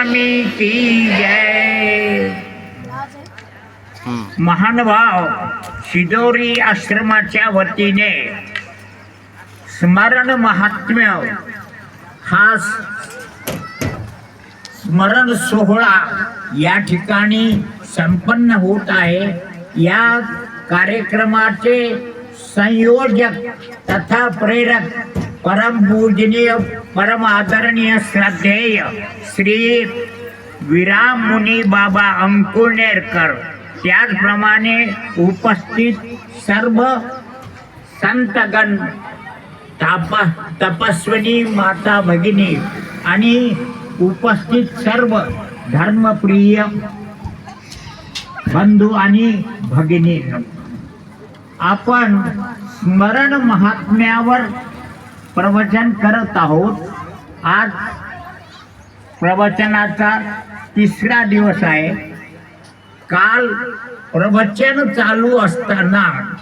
स्वामी की जय. महानुभाव शिदोरी आश्रमाच्या वतीने स्मरण महात्म्य हा स्मरण सोहळा या ठिकाणी संपन्न होत आहे. या कार्यक्रमाचे संयोजक तथा प्रेरक परम पूजनीय परम आदरणीय श्रद्धेय श्री विराम मुनी बाबा अंकुनेरकर त्याचप्रमाणे उपस्थित सर्व संतगण ताप तपस्विनी माता भगिनी आणि उपस्थित सर्व धर्मप्रिय बंधू आणि भगिनी. आपण स्मरण महात्म्यावर प्रवचन करत आहोत. आज प्रवचनाचा तिसरा दिवस आहे. काल प्रवचन चालू असताना